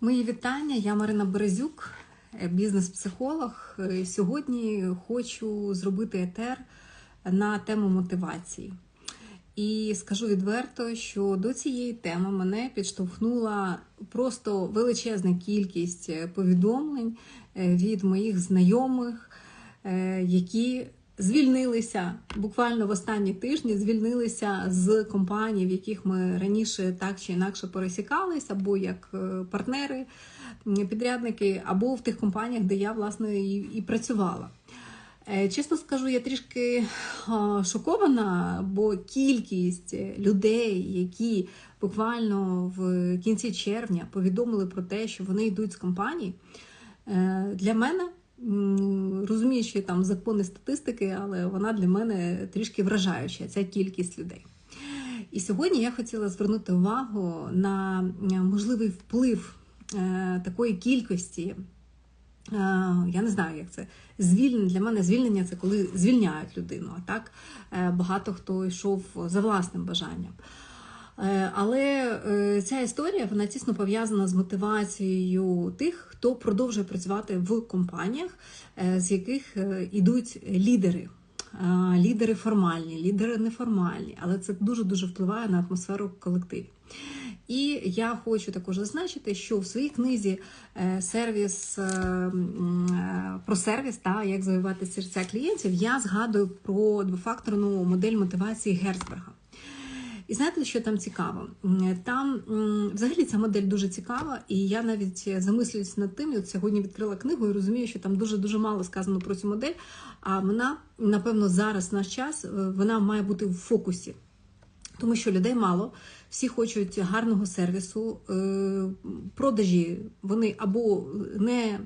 Мої вітання. Я Марина Березюк, е, бізнес-психолог. Е, Сьогодні хочу зробити етер на тему мотивації. І скажу відверто, що до цієї теми мене підштовхнула просто величезна кількість е, повідомлень від моїх знайомих, які звільнилися буквально в останні тижні, звільнилися з компаній, в яких ми раніше так чи інакше пересікалися, або як е, партнери, підрядники, або в тих компаніях, де я власне і, і працювала. Е, Чесно скажу, я трішки шокована, бо кількість людей, які буквально в кінці червня повідомили про те, що вони йдуть з компанії, е, для мене розумію, що є там закони статистики, але вона для мене трішки вражаюча, ця кількість людей. І сьогодні я хотіла звернути увагу на е, можливий вплив е, такої кількості. Е, Я не знаю, як це звільнення. Для мене звільнення це коли звільняють людину. А так багато хто йшов за власним бажанням. Е, Але е, ця історія вона тісно пов'язана з мотивацією тих, хто продовжує працювати в компаніях, е, з яких ідуть лідери. Лідери формальні, лідери неформальні, але це дуже дуже впливає на атмосферу колективів. І я хочу також зазначити, що в своїй книзі сервіс про сервіс та як завоювати серця клієнтів я згадую про двофакторну модель мотивації Герцберга. І знаєте, що там цікаво? Там взагалі ця модель дуже цікава, і я навіть замислююсь над тим. От сьогодні відкрила книгу і розумію, що там дуже дуже мало сказано про цю модель. А вона, напевно, зараз наш час е, вона має бути в фокусі. Тому що людей мало, всі хочуть гарного сервісу, е, продажі вони або не, е,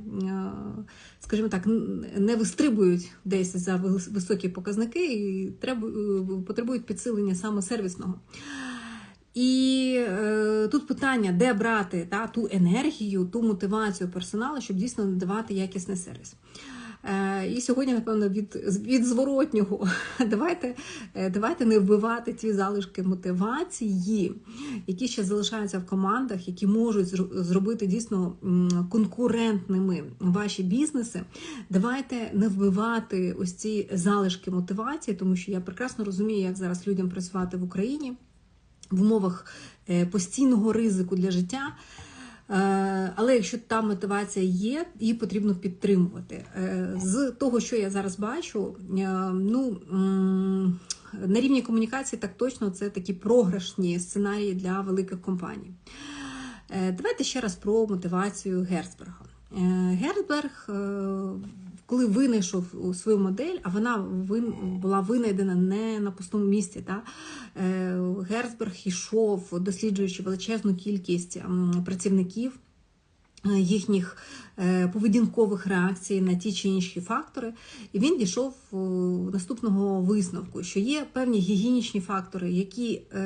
скажімо так, не вистрибують десь за високі показники і е, потребують підсилення саме сервісного. І е, тут питання, де брати та, ту енергію, ту мотивацію персоналу, щоб дійсно надавати якісний сервіс. Е, і сьогодні, напевно, від, від зворотнього давайте, е, давайте не вбивати ті залишки мотивації, які ще залишаються в командах, які можуть зробити дійсно конкурентними ваші бізнеси. Давайте не вбивати ось ці залишки мотивації, тому що я прекрасно розумію, як зараз людям працювати в Україні в умовах е, постійного ризику для життя. Е, Але якщо та мотивація є, її потрібно підтримувати. Е, З того, що я зараз бачу, е, ну на рівні комунікації так точно це такі програшні сценарії для великих компаній. Давайте ще раз про мотивацію Герцберга. Герцберг, коли винайшов свою модель, а вона була винайдена не на пустому місці. Та? Е, Герцберг йшов, досліджуючи величезну кількість працівників. е, Їхніх поведінкових реакцій на ті чи інші фактори, і він дійшов е, наступного висновку, що є певні гігієнічні фактори, які е,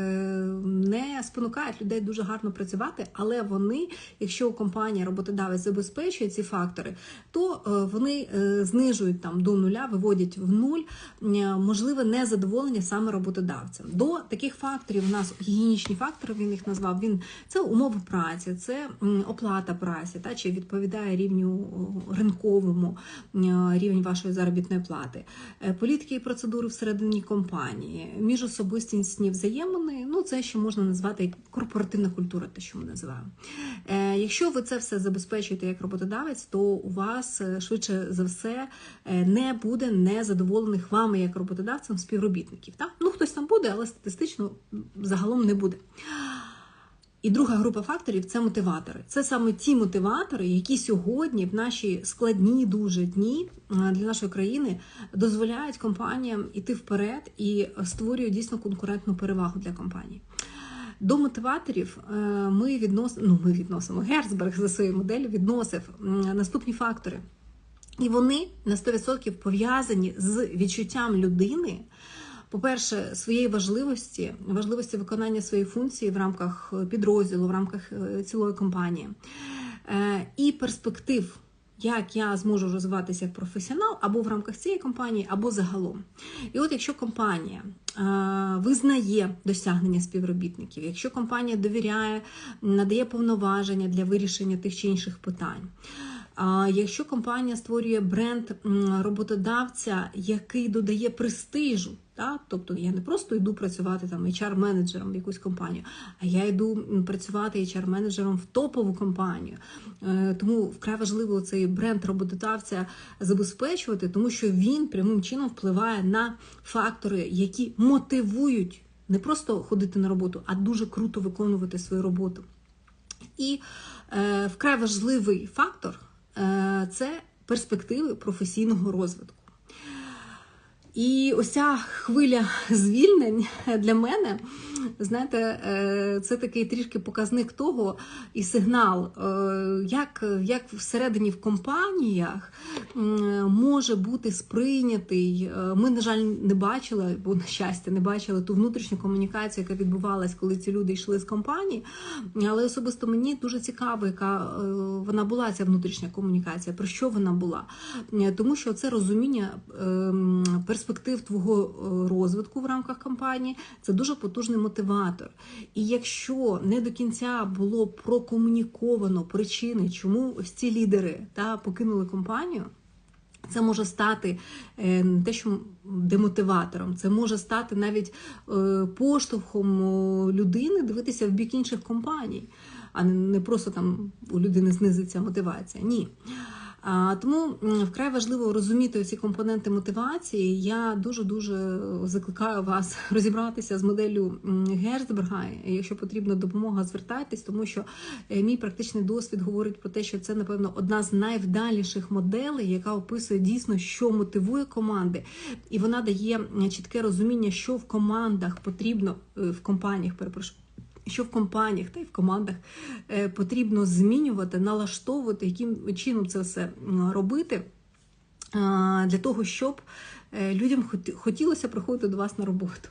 не спонукають людей дуже гарно працювати, але вони, якщо компанія роботодавець забезпечує ці фактори, то е, вони е, знижують там до нуля, виводять в нуль е, можливе незадоволення саме роботодавцем. До таких факторів у нас гігієнічні фактори, він їх назвав. Він це умови праці, це оплата праці, та чи відповідає рівню ринковому е, рівень вашої заробітної плати, Е, політики і процедури всередині компанії, міжособистісні взаємини. Ну це ще можна назвати корпоративна культура, те, що ми називаємо. Е, Якщо ви це все забезпечуєте як роботодавець, то у вас швидше за все не буде незадоволених вами як роботодавцем співробітників. Так? Ну хтось там буде, але статистично загалом не буде. І друга група факторів це мотиватори. Це саме ті мотиватори, які сьогодні в наші складні дуже дні е, для нашої країни дозволяють компаніям іти вперед і створюють дійсно конкурентну перевагу для компаній. До мотиваторів е, ми відносимо, ну ми відносимо Герцберг за своєю моделлю відносив наступні фактори. І вони на 100% пов'язані з відчуттям людини. По-перше, своєї важливості, важливості виконання своєї функції в рамках підрозділу, в рамках е, цілої компанії, Е, і перспектив як я зможу розвиватися як професіонал або в рамках цієї компанії, або загалом. І от якщо компанія е, визнає досягнення співробітників, якщо компанія довіряє, надає повноваження для вирішення тих чи інших питань. Якщо компанія створює бренд роботодавця, який додає престижу, та? тобто я не просто йду працювати там HR-менеджером в якусь компанію, а я йду працювати HR-менеджером в топову компанію. Е, Тому вкрай важливо цей бренд роботодавця забезпечувати, тому що він прямим чином впливає на фактори, які мотивують не просто ходити на роботу, а дуже круто виконувати свою роботу. І е, вкрай важливий фактор е, це перспективи професійного розвитку. І ось ця хвиля звільнень для мене, знаєте, е, це такий трішки показник того і сигнал, е, як, як всередині в компаніях може бути сприйнятий. е, Ми, на жаль, не бачили, бо на щастя, не бачили ту внутрішню комунікацію, яка відбувалась, коли ці люди йшли з компанії. Але особисто мені дуже цікаво, яка вона була ця внутрішня комунікація, про що вона була. Тому що це розуміння ем, перспектив твого е, розвитку в рамках компанії це дуже потужний мотиватор. І якщо не до кінця було прокомуніковано причини, чому ось ці лідери та покинули компанію. Це може стати е, не те, що демотиватором, це може стати навіть е, поштовхом людини дивитися в бік інших компаній, а не не просто там у людини знизиться мотивація. Ні. Тому вкрай важливо розуміти ці компоненти мотивації. Я дуже дуже закликаю вас розібратися з моделлю Герцберга. Якщо потрібна допомога, звертайтесь, тому що е, мій практичний досвід говорить про те, що це напевно одна з найвдаліших моделей, яка описує дійсно, що мотивує команди, і вона дає чітке розуміння, що в командах потрібно е, в компаніях, перепрошую що в компаніях та й в командах е, потрібно змінювати, налаштовувати, яким чином це все робити. Для того, щоб е, людям хотілося приходити до вас на роботу.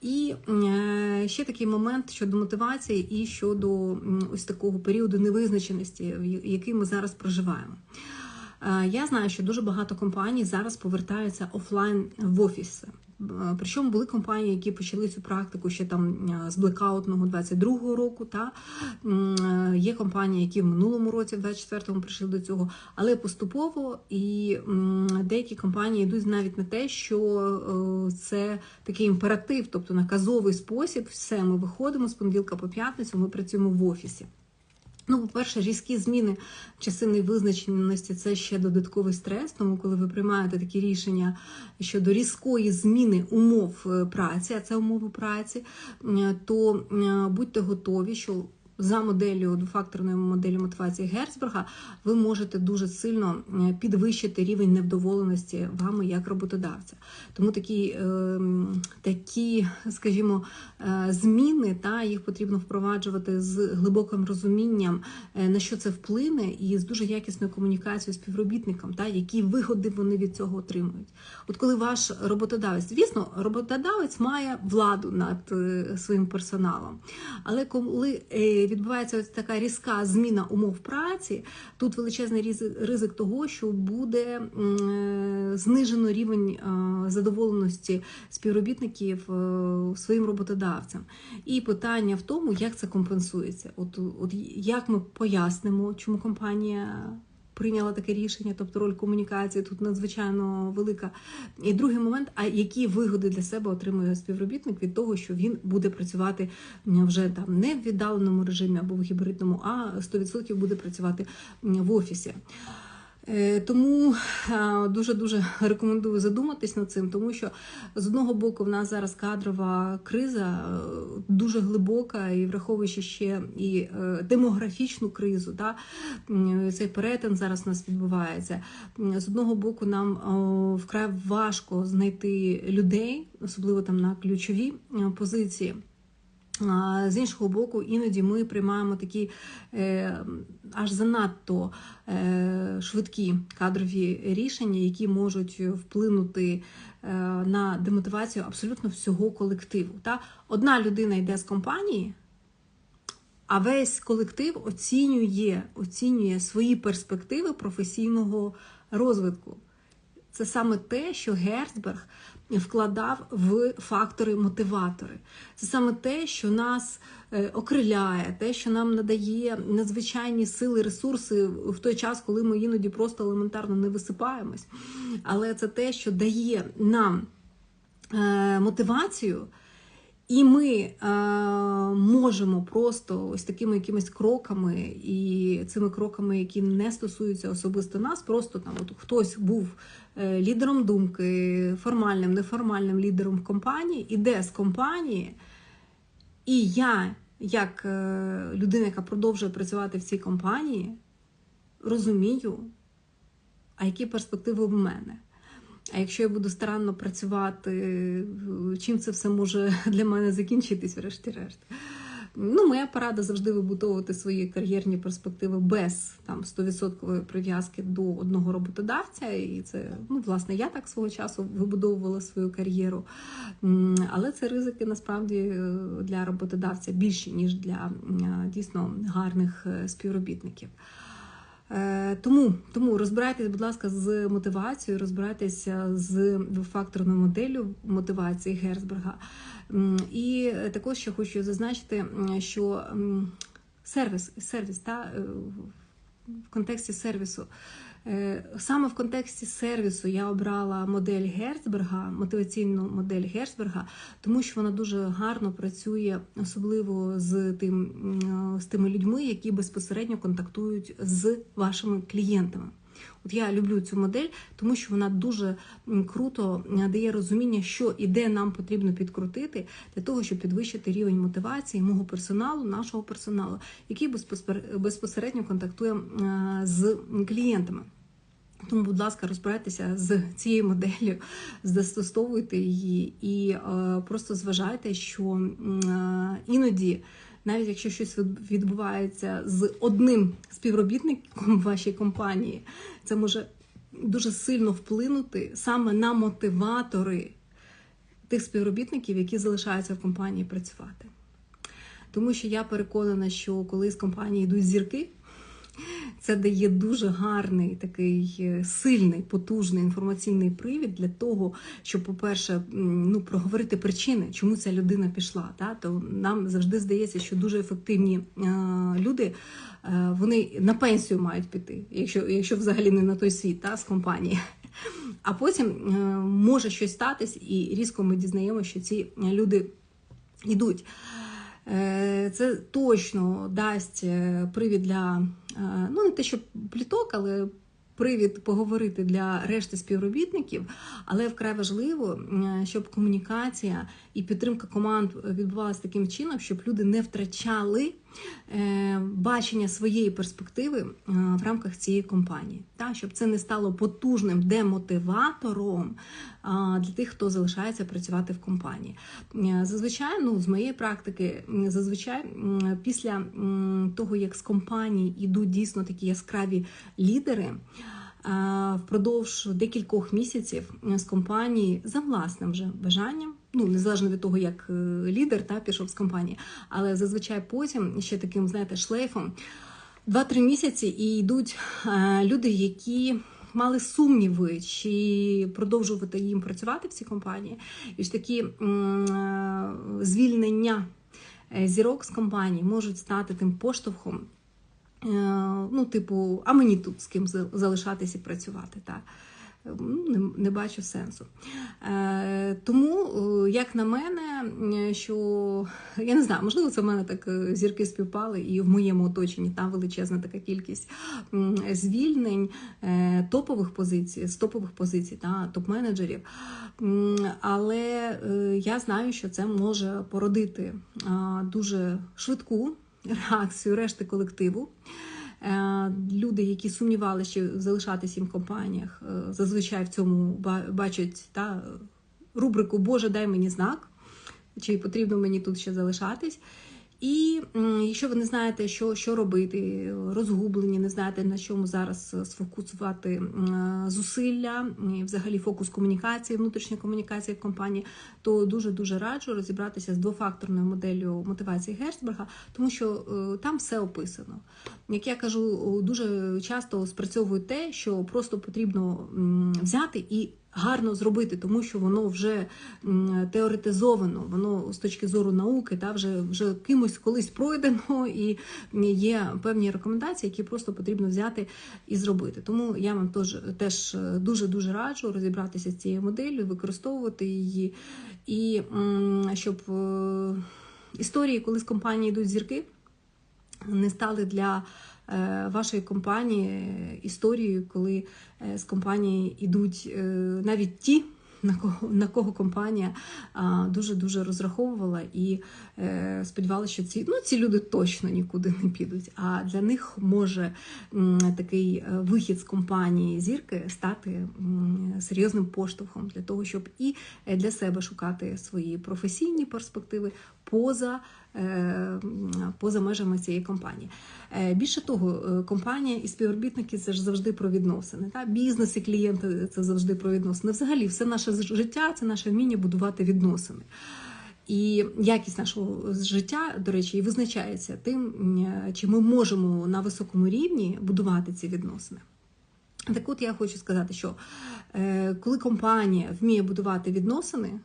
І е, ще такий момент щодо мотивації і щодо ось такого періоду невизначеності, який ми зараз проживаємо. Е, Я знаю, що дуже багато компаній зараз повертаються офлайн в офіси. Е, Причому були компанії, які почали цю практику ще там е, з блекаутного 22-го року. Та є компанії, які в минулому році, в 24-му, прийшли до цього, але поступово і деякі компанії йдуть навіть на те, що це такий імператив, тобто наказовий спосіб. Все, ми виходимо з понеділка по п'ятницю, ми працюємо в офісі. Ну, по-перше, різкі зміни часи невизначеності це ще додатковий стрес. Тому, коли ви приймаєте такі рішення щодо різкої зміни умов е, праці, а це умови праці, то будьте готові, що за моделлю двофакторною моделлю мотивації Герцберга ви можете дуже сильно е, підвищити рівень невдоволеності вами як роботодавця. Тому такі, е, такі скажімо, е, зміни та їх потрібно впроваджувати з глибоким розумінням, е, на що це вплине, і з дуже якісною комунікацією з співробітником, та які вигоди вони від цього отримують. От коли ваш роботодавець, звісно, роботодавець має владу над своїм персоналом, але коли відбувається ось така різка зміна умов праці, тут величезний ризик, того, що буде е, знижено рівень е, задоволеності співробітників е, своїм роботодавцям. І питання в тому, як це компенсується. От, от як ми пояснимо, чому компанія. Прийняла таке рішення, тобто роль комунікації тут надзвичайно велика. І другий момент: а які вигоди для себе отримує співробітник від того, що він буде працювати вже там не в віддаленому режимі або в гібридному, а 100% буде працювати в офісі. Е, Тому дуже дуже рекомендую задуматись над цим, тому що з одного боку в нас зараз кадрова криза е, дуже глибока, і враховуючи ще і е, демографічну кризу, да, цей перетин зараз у нас відбувається. З одного боку, нам вкрай важко знайти людей, особливо там на ключові е, позиції. З іншого боку, іноді ми приймаємо такі е, аж занадто е, швидкі кадрові рішення, які можуть вплинути е, на демотивацію абсолютно всього колективу. Та? Одна людина йде з компанії, а весь колектив оцінює, оцінює свої перспективи професійного розвитку. Це саме те, що Герцберг вкладав в фактори-мотиватори. Це саме те, що нас е, окриляє, те, що нам надає надзвичайні сили, ресурси в той час, коли ми іноді просто елементарно не висипаємось. Але це те, що дає нам е, мотивацію. І ми е, можемо просто ось такими якимись кроками, і цими кроками, які не стосуються особисто нас, просто там от хтось був е, лідером думки, формальним, неформальним лідером в компанії, іде з компанії, і я, як е, людина, яка продовжує працювати в цій компанії, розумію, а які перспективи в мене. А якщо я буду старанно працювати, чим це все може для мене закінчитись, врешті-решт? Ну, моя порада завжди вибудовувати свої кар'єрні перспективи без там 100% прив'язки до одного роботодавця. І це, ну, власне, я так свого часу вибудовувала свою кар'єру. Але це ризики насправді для роботодавця більші, ніж для дійсно гарних е, співробітників. Е, тому тому розбирайтесь, будь ласка, з мотивацією, розбирайтеся з факторною моделлю мотивації Герцберга. І також ще хочу зазначити, що сервіс, сервіс та, е, в контексті сервісу саме в контексті сервісу я обрала модель Герцберга, мотиваційну модель Герцберга, тому що вона дуже гарно працює, особливо з тим, з тими людьми, які безпосередньо контактують з вашими клієнтами. От я люблю цю модель, тому що вона дуже круто дає розуміння, що і де нам потрібно підкрутити для того, щоб підвищити рівень мотивації мого персоналу, нашого персоналу, який безпосередньо контактує з клієнтами. Тому, будь ласка, розбирайтеся з цією моделлю, застосовуйте її і е, просто зважайте, що е, іноді, навіть якщо щось відбувається з одним співробітником вашій компанії, це може дуже сильно вплинути саме на мотиватори тих співробітників, які залишаються в компанії працювати. Тому що я переконана, що коли з компанії йдуть зірки. Це дає дуже гарний, такий е, сильний, потужний інформаційний привід для того, щоб, по-перше, ну проговорити причини, чому ця людина пішла. Та? То нам завжди здається, що дуже ефективні е, люди е, вони на пенсію мають піти, якщо якщо взагалі не на той світ та, з компанії. А потім може щось статись, і різко ми дізнаємося, що ці люди йдуть. Це точно дасть привід для ну не те, що пліток, але привід поговорити для решти співробітників, але вкрай важливо, щоб комунікація і підтримка команд відбувалася таким чином, щоб люди не втрачали е, бачення своєї перспективи е, в рамках цієї компанії, так, щоб це не стало потужним демотиватором для тих, хто залишається працювати в компанії. Е, зазвичай, ну з моєї практики, зазвичай після того, як з компанії йдуть дійсно такі яскраві лідери впродовж декількох місяців з компанії за власним вже бажанням. Ну, незалежно від того, як е, лідер та пішов з компанії, але зазвичай потім ще таким, знаєте, шлейфом два-три місяці і йдуть люди, які мали сумніви, чи продовжувати їм працювати в цій компанії, і ж такі е, звільнення е, зірок з компанії можуть стати тим поштовхом. Ну, типу, а мені тут з ким залишатися і працювати. Так? Ну, не, бачу сенсу. Е, Тому, е, як на мене, що я не знаю, можливо, це в мене так е, зірки співпали, і в моєму оточенні там величезна така кількість звільнень е, топових позицій, з топових позицій та топ-менеджерів. Але е, я знаю, що це може породити е, дуже швидку реакцію решти колективу. Е, люди, які сумнівалися, що залишатися їм в компаніях, е, зазвичай в цьому бачать та рубрику Боже, дай мені знак, чи потрібно мені тут ще залишатись. І якщо ви не знаєте, що, що робити, розгублені, не знаєте на чому зараз сфокусувати зусилля, і взагалі фокус комунікації, внутрішньої комунікації в компанії, то дуже дуже раджу розібратися з двофакторною моделлю мотивації Герцберга, тому що е, там все описано. Як я кажу, дуже часто спрацьовує те, що просто потрібно взяти і гарно зробити, тому що воно вже теоретизовано, воно з точки зору науки, та вже вже кимось колись пройдено, і є певні рекомендації, які просто потрібно взяти і зробити. Тому я вам теж теж дуже дуже раджу розібратися з цією моделлю, використовувати її, і щоб е, історії, коли з компанії йдуть зірки, не стали для вашої компанії історією, коли е, з компанії йдуть е, навіть ті, на кого на кого компанія дуже дуже розраховувала і е, сподівалася, що ці ну ці люди точно нікуди не підуть. А для них може такий е, вихід з компанії зірки стати серйозним поштовхом для того, щоб і для себе шукати свої професійні перспективи поза. Е, Поза межами цієї компанії. Е, Більше того, е, компанія і співробітники це ж завжди про відносини. Та? Бізнес і клієнти це завжди про відносини. Взагалі, все наше життя це наше вміння будувати відносини. І якість нашого життя, до речі, і визначається тим, чи ми можемо на високому рівні будувати ці відносини. Так от я хочу сказати, що коли компанія вміє будувати відносини,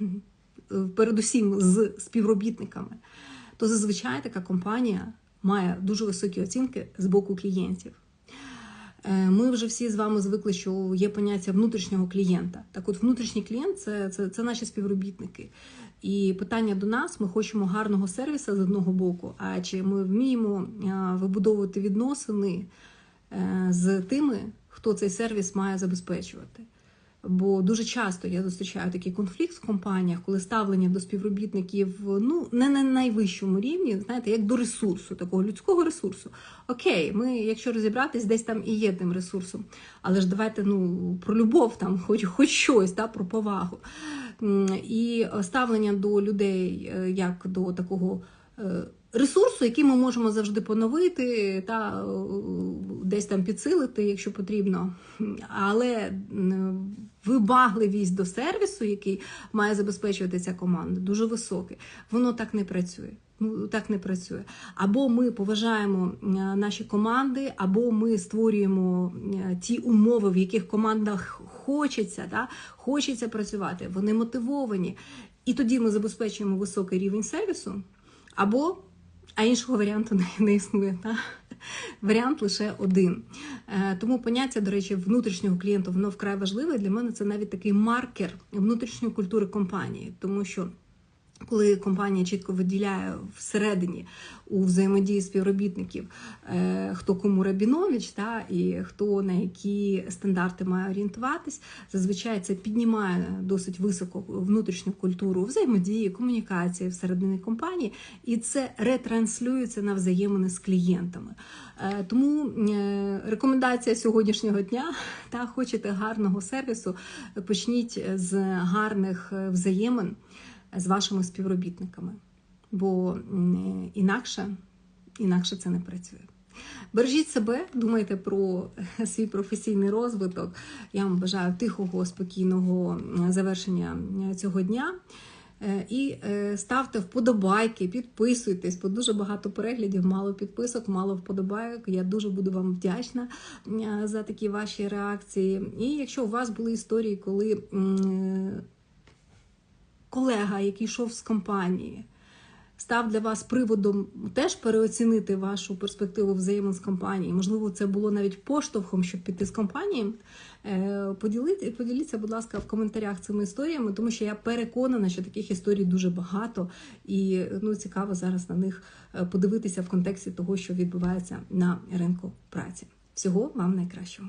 передусім з співробітниками, то зазвичай така компанія має дуже високі оцінки з боку клієнтів. Е, ми вже всі з вами звикли, що є поняття внутрішнього клієнта. Так, от внутрішній клієнт це, це, це наші співробітники. І питання до нас: ми хочемо гарного сервісу з одного боку. А чи ми вміємо вибудовувати відносини е, з тими, хто цей сервіс має забезпечувати? Бо дуже часто я зустрічаю такий конфлікт в компаніях, коли ставлення до співробітників ну не на найвищому рівні, знаєте, як до ресурсу, такого людського ресурсу. Окей, ми, якщо розібратись, десь там і є тим ресурсом. Але ж давайте ну, про любов, там, хоч хоч щось, да, про повагу. І ставлення до людей е, як до такого. Е, ресурсу, який ми можемо завжди поновити та десь там підсилити, якщо потрібно. Але вибагливість до сервісу, який має забезпечувати ця команда, дуже високий. Воно так не працює. Ну, так не працює. Або ми поважаємо наші команди, або ми створюємо ті умови, в яких командах хочеться, да, хочеться працювати. Вони мотивовані. І тоді ми забезпечуємо високий рівень сервісу, або а іншого варіанту не, не існує. Та? Варіант лише один. Е, тому поняття, до речі, внутрішнього клієнта воно вкрай важливе. Для мене це навіть такий маркер внутрішньої культури компанії, тому що. Коли компанія чітко виділяє всередині у взаємодії співробітників, е, хто кому Рабінович, та, і хто на які стандарти має орієнтуватись, зазвичай це піднімає досить високо внутрішню культуру взаємодії, комунікації всередині компанії, і це ретранслюється на взаємини з клієнтами. Е, тому е, рекомендація сьогоднішнього дня та хочете гарного сервісу, почніть з гарних взаємин з вашими співробітниками, бо інакше, інакше це не працює. Бережіть себе, думайте про свій професійний розвиток. Я вам бажаю тихого, спокійного завершення цього дня. Е, і е, ставте вподобайки, підписуйтесь, бо дуже багато переглядів, мало підписок, мало вподобайок. Я дуже буду вам вдячна за такі ваші реакції. І якщо у вас були історії, коли колега, який йшов з компанії, став для вас приводом теж переоцінити вашу перспективу взаємин з компанією. Можливо, це було навіть поштовхом, щоб піти з компанії. Е, поділіться, поділіться, будь ласка, в коментарях цими історіями, тому що я переконана, що таких історій дуже багато, і ну, цікаво зараз на них е, подивитися в контексті того, що відбувається на ринку праці. Всього вам найкращого.